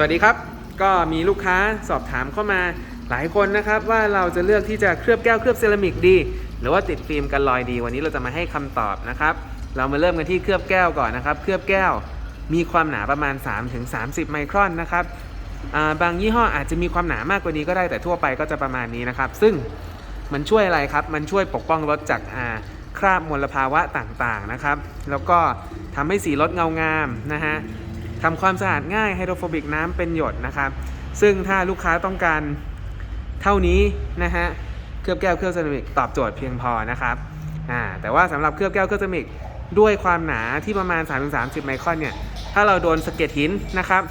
สวัสดีครับ ก็มีลูกค้าสอบถามเข้ามาหลายคนนะครับว่าเราจะเลือกที่จะเคลือบแก้วเคลือบเซรามิกดี หรือว่าติดฟิล์มกันรอยดี วันนี้เราจะมาให้คำตอบนะครับ เรามาเริ่มกันที่เคลือบแก้วก่อนนะครับ เคลือบแก้วมีความหนาประมาณ 3-30 ไมครอนนะครับบางยี่ห้ออาจจะมีความหนามากกว่านี้ก็ได้แต่ทั่วไปก็จะประมาณนี้นะครับ ซึ่งมันช่วยอะไรครับ มันช่วยปกป้องรถจากคราบมลภาวะต่างๆนะครับ แล้วก็ทำให้สีรถเงางามนะฮะ ทำความสะอาดง่ายไฮโดรโฟบิกน้ำเป็นหยดนะครับ ซึ่งถ้าลูกค้าต้องการเท่านี้นะฮะเคลือบแก้วเคลือบเซรามิกตอบโจทย์เพียงพอนะครับอ่าแต่ว่าสำหรับเคลือบแก้วเคลือบเซรามิกด้วยความหนาที่ประมาณ 3-30 ไมครอนเนี่ยถ้าเราโดนสะเก็ดหินนะครับ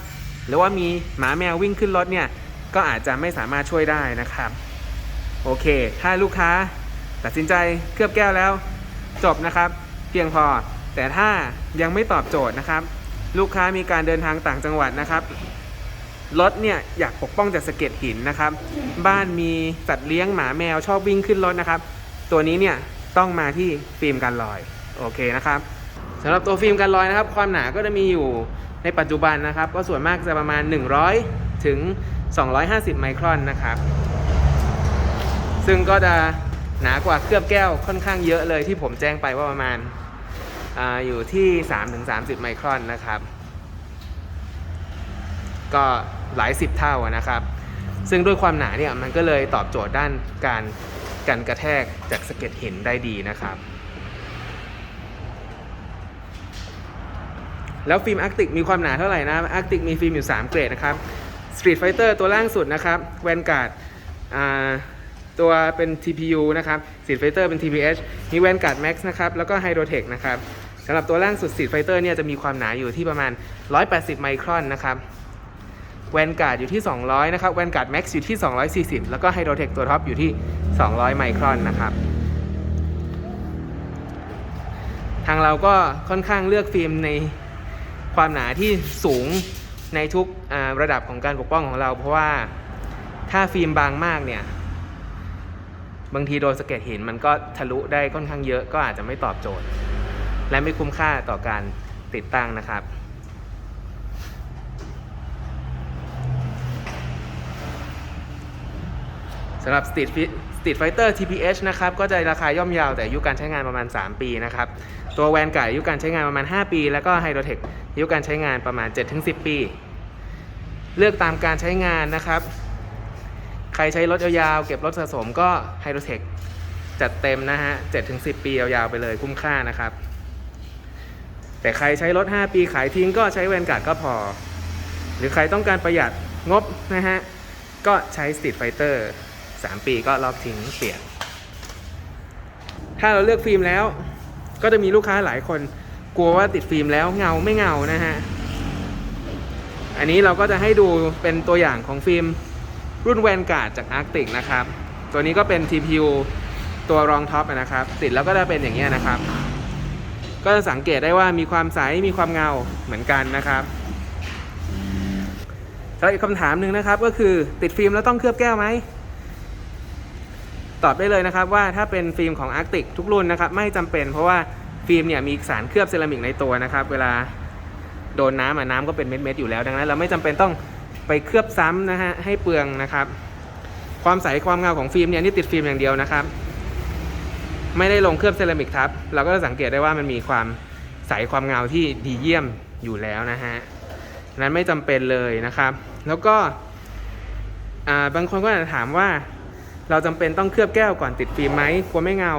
หรือว่ามีหมาแมววิ่งขึ้นรถเนี่ยก็อาจจะไม่สามารถช่วยได้นะครับ โอเค ถ้าลูกค้าตัดสินใจเคลือบแก้วแล้วจบนะครับ เพียงพอแต่ถ้ายังไม่ตอบโจทย์นะครับ ลูกค้ามีการเดินทางต่างจังหวัดนะครับรถเนี่ยอยากปกป้องจากสะเก็ดหินนะครับ บ้านมีสัตว์เลี้ยงหมาแมวชอบวิ่งขึ้นรถนะครับ ตัวนี้เนี่ยต้องมาที่ฟิล์มกันรอยโอเคนะครับสำหรับตัวฟิล์มกันรอยนะครับ ความหนาก็จะมีอยู่ในปัจจุบันนะครับ ก็ส่วนมากจะประมาณ 100 ถึง 250 ไมครอนนะครับ ซึ่งก็จะหนากว่าเคลือบแก้วค่อนข้างเยอะเลยที่ผมแจ้งไปว่าประมาณ ออยู่ที่3-30 ไมครอนนะครับ ก็หลายสิบเท่านะครับ ซึ่งด้วยความหนาเนี่ยมันก็เลยตอบโจทย์ด้านการกันกระแทกจากสะเก็ดหินได้ดีนะครับ แล้วฟิล์มอาร์กติกมีความหนาเท่าไหร่นะอาร์กติกมีฟิล์มอยู่ 3 เกรดนะครับ Street Fighter ตัวล่างสุดนะครับแวนการ์ดตัวเป็น TPU นะครับ Street Fighter เป็น TPH มี Vanguard Max นะครับ แล้วก็ Hydrotech นะครับ สำหรับตัวล่างสุด Street Fighter เนี่ยจะมีความหนาอยู่ที่ประมาณ 180 ไมครอนนะครับ Vanguard อยู่ที่ 200 นะครับ Vanguard Max อยู่ที่ 240 แล้วก็ Hydrotech ตัวท็อปอยู่ที่ 200 ไมครอนนะครับ ทางเราก็ค่อนข้างเลือกฟิล์มในความหนาที่สูงในทุกระดับของการปกป้องของเรา เพราะว่าถ้าฟิล์มบางมากเนี่ย บางทีโดนสะเก็ดหินมันก็ทะลุได้ค่อนข้างเยอะก็อาจจะไม่ตอบโจทย์ และไม่คุ้มค่าต่อการติดตั้งนะครับ สำหรับ Street Fi- Street Fighter TPH นะครับ ก็จะราคาย่อมเยาวแต่อายุการใช้งานประมาณ 3 ปีนะครับ ตัวแวนไการ์ดอายุการใช้งานประมาณ 5 ปี แล้วก็ Hydrotech อายุการใช้งานประมาณ 7-10 ปี เลือกตามการใช้งานนะครับ ใครใช้รถยาวๆ เก็บรถสะสมก็ไฮโดรเทคจัดเต็มนะฮะ 7-10 ปียาวๆไปเลยคุ้มค่านะครับ แต่ใครใช้รถ 5 ปีขายทิ้งก็ใช้แวนการ์ดก็พอ หรือใครต้องการประหยัดงบนะฮะ ก็ใช้ Street Fighter 3ปีก็ลอกทิ้งเปลี่ยน ถ้าเราเลือกฟิล์มแล้ว ก็จะมีลูกค้าหลายคนกลัวว่าติดฟิล์มแล้วเงาไม่เงานะฮะ อันนี้เราก็จะให้ดูเป็นตัวอย่างของฟิล์มรุ่นแวนการ์ดจาก Arctic นะครับ ตัวนี้ก็เป็น TPU ตัวรองท็อปนะครับ ติดแล้วก็จะเป็นอย่างนี้นะครับ ก็จะสังเกตได้ว่ามีความใสมีความเงาเหมือนกันนะครับแล้วอีกคำถามหนึ่งนะครับก็คือติดฟิล์มแล้วต้องเคลือบแก้วไหมตอบได้เลยนะครับว่าถ้าเป็นฟิล์มของ Arctic ทุกรุ่นนะครับไม่จำเป็น เพราะว่าฟิล์มเนี่ยมีสารเคลือบเซรามิกในตัวนะครับ เวลาโดนน้ำอะน้ำก็เป็นเม็ดๆอยู่แล้ว ดังนั้นเราไม่จำเป็นต้องไปเคลือบซ้ำนะฮะให้เปลืองนะครับ ความใสความเงาของฟิล์มเนี่ยนี่ติดฟิล์มอย่างเดียวนะครับ ไม่ได้ลงเคลือบเซรามิกทับ เราก็จะสังเกตได้ว่ามันมีความใสความเงาที่ดีเยี่ยมอยู่แล้วนะฮะนั้นไม่จำเป็นเลยนะครับ แล้วก็บางคนก็อาจจะถามว่า เราจำเป็นต้องเคลือบแก้วก่อนติดฟิล์มไหมกลัวไม่เงา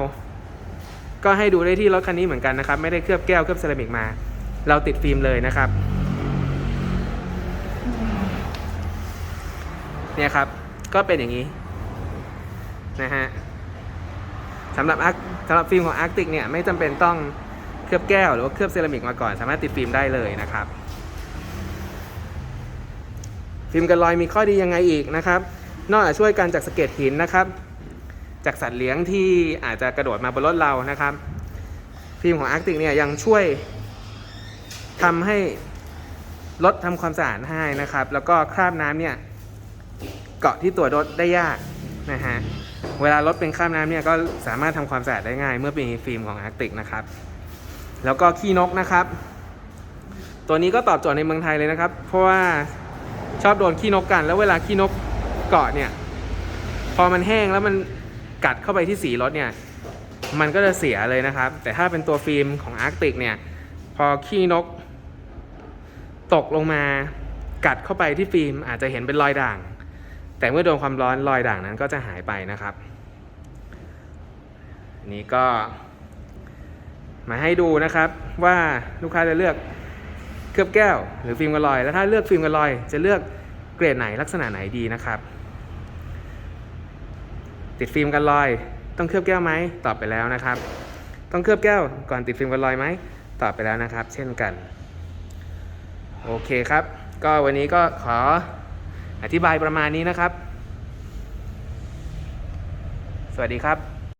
ก็ให้ดูได้ที่รถคันนี้เหมือนกันนะครับ ไม่ได้เคลือบแก้วเคลือบเซรามิกมา เราติดฟิล์มเลยนะครับเนี่ยครับ ก็เป็นอย่างนี้นะฮะ สำหรับสำหรับฟิล์มของ Arctic เนี่ยไม่จำเป็นต้องเคลือบแก้วหรือว่าเคลือบเซรามิกมาก่อน สามารถติดฟิล์มได้เลยนะครับ ฟิล์มกันรอยมีข้อดียังไงอีกนะครับ นอกจากช่วยกันจากสะเก็ดหินนะครับ จากสัตว์เลี้ยงที่อาจจะกระโดดมาบนรถเรานะครับ ฟิล์มของ Arctic เนี่ยยังช่วยทำให้รถทำความสะอาดให้นะครับ แล้วก็คราบน้ำเนี่ยเกาะที่ตัวรถได้ยากนะฮะ เวลารถเป็นคราบน้ำเนี่ยก็สามารถทำความสะอาดได้ง่าย เมื่อมีฟิล์มของ Arctic นะครับ แล้วก็ขี้นกนะครับ ตัวนี้ก็ตอบโจทย์ในเมืองไทยเลยนะครับ เพราะว่าชอบโดนขี้นกกัน แล้วเวลาขี้นกเกาะเนี่ย พอมันแห้งแล้วมันกัดเข้าไปที่สีรถเนี่ย มันก็จะเสียเลยนะครับ แต่ถ้าเป็นตัวฟิล์มของอาร์กติกเนี่ย พอขี้นก ตกลงมากัดเข้าไปที่ฟิล์มอาจจะเห็นเป็นรอยด่าง แต่เมื่อโดนความร้อนรอยด่างนั้นก็จะหายไปนะครับนนี้ก็ มาให้ดูนะครับว่าลูกค้าจะเลือกเคลือบแก้ว หรือฟิล์มกันรอย แล้วถ้าเลือกฟิล์มกันรอย จะเลือกเกรดไหนลักษณะไหนดีนะครับ ติดฟิล์มกันรอย ต้องเคลือบแก้วไหมตอบไปแล้วนะครับ ต้องเคลือบแก้วก่อนติดฟิล์มกันรอยไหมตอบไปแล้วนะครับ เช่นกัน โอเคครับ ก็วันนี้ก็ขอ อธิบายประมาณนี้นะครับ สวัสดีครับ